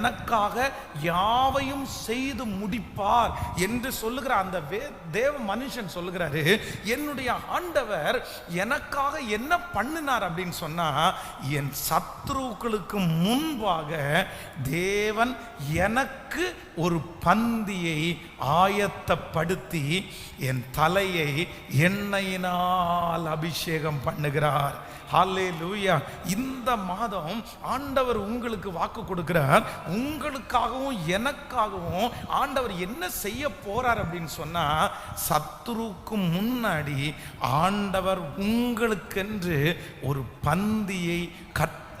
எனக்காக யாவையும் செய்து முடிப்பார் என்று சொல்லுகிற அந்த வே தேவ மனுஷன் சொல்லுகிறாரு என்னுடைய ஆண்டவர் எனக்காக என்ன பண்ணினார்? அப்படின்னு சொன்னா என் சத்ருக்களுக்கு முன்பாக தேவன் எனக்கு ஒரு பந்தியை ஆயத்தப்படுத்தி என் தலையை எண்ணெயினால் அபிஷேகம் பண்ணுகிறார். ஹாலே லூயா இந்த மாதம் ஆண்டவர் உங்களுக்கு வாக்கு கொடுக்கிறார். உங்களுக்காகவும் எனக்காகவும் ஆண்டவர் என்ன செய்ய போறார் அப்படின்னு சொன்னா சத்துருக்கு முன்னாடி ஆண்டவர் உங்களுக்கென்று ஒரு பந்தியை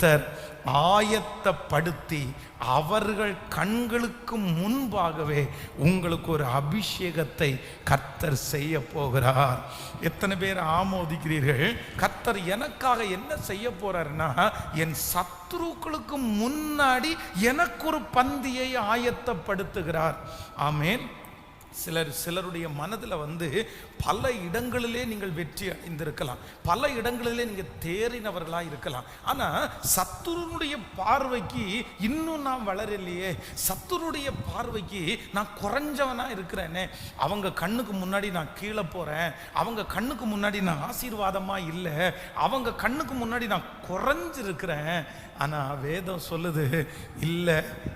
கத்தர் ஆயத்தப்படுத்தி அவர்கள் கண்களுக்கு முன்பாகவே உங்களுக்கு ஒரு அபிஷேகத்தை கர்த்தர் செய்ய போகிறார். எத்தனை பேர் ஆமோதிக்கிறீர்கள்? கர்த்தர் எனக்காக என்ன செய்ய போறாருன்னா என் சத்ருக்களுக்கு முன்னாடி எனக்கு ஒரு பந்தியை ஆயத்தப்படுத்துகிறார். ஆமேன். சிலர் சிலருடைய மனதில் வந்து பல இடங்களிலே நீங்கள் வெற்றி அடைந்திருக்கலாம். பல இடங்களிலே நீங்கள் தேறினவர்களாக இருக்கலாம். ஆனால் சத்துருனுடைய பார்வைக்கு இன்னும் நான் வளரலையே. சத்துருடைய பார்வைக்கு நான் குறைஞ்சவனாக இருக்கிறேனே. அவங்க கண்ணுக்கு முன்னாடி நான் கீழே போகிறேன் அவங்க கண்ணுக்கு முன்னாடி நான் ஆசீர்வாதமாக இல்லை. அவங்க கண்ணுக்கு முன்னாடி நான் குறைஞ்சிருக்கிறேன். ஆனால் வேதம் சொல்லுது இல்லை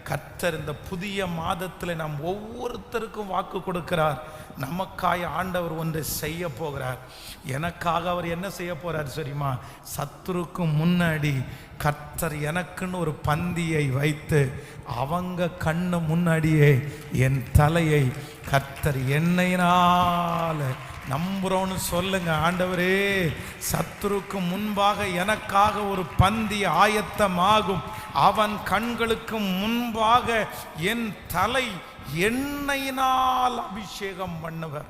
கத்தர் இந்த புதிய மாதத்தில் நாம் ஒவ்வொருத்தருக்கும் வாக்கு கொடுக்கிறார். நமக்காய் ஆண்டவர் ஒன்று செய்ய போகிறார். எனக்காக அவர் என்ன செய்ய போகிறார் சரிமா சத்துருக்கு முன்னாடி கர்த்தர் எனக்குன்னு ஒரு பந்தியை வைத்து அவங்க கண்ணு முன்னாடியே என் தலையை கர்த்தர் என்னையினால் நம்புறோன்னு சொல்லுங்க ஆண்டவரே. சத்துருக்கு முன்பாக எனக்காக ஒரு பந்தி ஆயத்தமாகும். அவன் கண்களுக்கு முன்பாக என் தலை எண்ணெயினால் அபிஷேகம் பண்ணுவர்.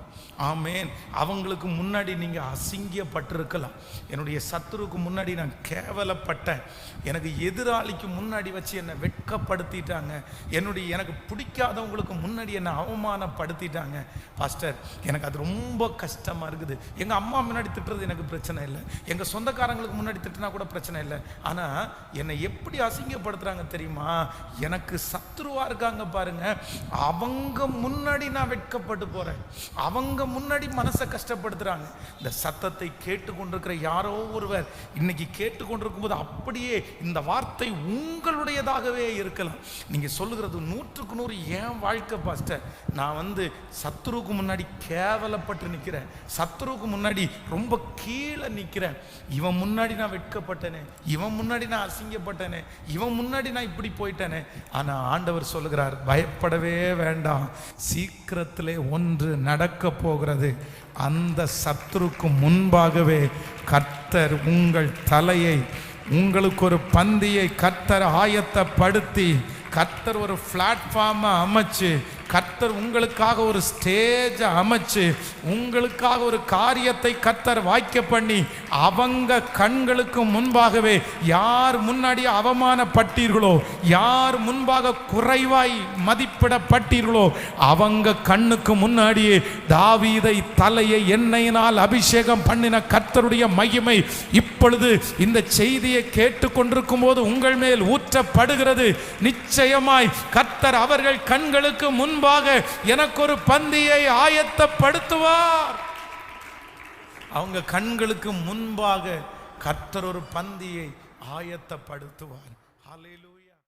ஆமேன். அவங்களுக்கு முன்னாடி நீங்கள் அசிங்கப்பட்டிருக்கலாம். என்னுடைய சத்துருக்கு முன்னாடி நான் கேவலப்பட்டேன். எனக்கு எதிராளிக்கு முன்னாடி வச்சு என்னை வெட்கப்படுத்திட்டாங்க. என்னுடைய எனக்கு பிடிக்காதவங்களுக்கு முன்னாடி என்னை அவமானப்படுத்திட்டாங்க. பாஸ்டர் எனக்கு அது ரொம்ப கஷ்டமாக இருக்குது. எங்கள் அம்மா முன்னாடி திட்டுறது எனக்கு பிரச்சனை இல்லை. எங்கள் சொந்தக்காரங்களுக்கு முன்னாடி திட்டினா கூட பிரச்சனை இல்லை. ஆனால் என்னை எப்படி அசிங்கப்படுத்துகிறாங்க தெரியுமா? எனக்கு சத்ருவாக இருக்காங்க பாருங்கள் அவங்க முன்னாடி நான் வெட்கப்பட்டு போறேன். அவங்க முன்னாடி மனசை கஷ்டப்படுத்துறாங்க. இந்த சத்தத்தை கேட்டுக்கொண்டிருக்கிற யாரோ ஒருவர் இன்னைக்கு கேட்டுக்கொண்டிருக்கும் போது அப்படியே இந்த வார்த்தை உங்களுடையதாகவே இருக்கலாம். நீங்க சொல்லுகிறது நூற்றுக்கு நூறு ஏன் வாழ்க்கை பாஸ்டர். நான் வந்து சத்துருவுக்கு முன்னாடி கேவலப்பட்டு நிற்கிறேன் சத்துருவுக்கு முன்னாடி ரொம்ப கீழே நிற்கிறேன் இவன் முன்னாடி நான் வெட்கப்பட்டனே. இவன் முன்னாடி நான் அசிங்கப்பட்டனே. இவன் முன்னாடி நான் இப்படி போயிட்டேனே. ஆனால் ஆண்டவர் சொல்லுகிறார் பயப்படவே வேண்டாம். சீக்கிரத்திலே ஒன்று நடக்க போகிறது. அந்த சத்துருக்கு முன்பாகவே கர்த்தர் உங்கள் தலையை உங்களுக்கு ஒரு பந்தியை கர்த்தர் ஆயத்தப்படுத்தி கர்த்தர் ஒரு பிளாட்ஃபார்மை அமைச்சு கர்த்தர் உங்களுக்காக ஒரு ஸ்டேஜை அமைச்சு உங்களுக்காக ஒரு காரியத்தை கர்த்தர் வாய்க்க பண்ணி அவங்க கண்களுக்கு முன்பாகவே யார் முன்னாடி அவமானப்பட்டீர்களோ யார் முன்பாக குறைவாய் மதிப்பிடப்பட்டீர்களோ அவங்க கண்ணுக்கு முன்னாடியே தாவீதை தலையை எண்ணெயினால் அபிஷேகம் பண்ணின கர்த்தருடைய மகிமை இப்பொழுது இந்த செய்தியை கேட்டுக்கொண்டிருக்கும் போது உங்கள் மேல் ஊற்றப்படுகிறது. நிச்சயமாய் கர்த்தர் அவர்கள் கண்களுக்கு முன்பாக எனக்கு ஒரு பந்தியை ஆயத்தப்படுத்துவார். அவங்க கண்களுக்கு முன்பாக கர்த்தர் ஒரு பந்தியை ஆயத்தப்படுத்துவார். ஹalleluya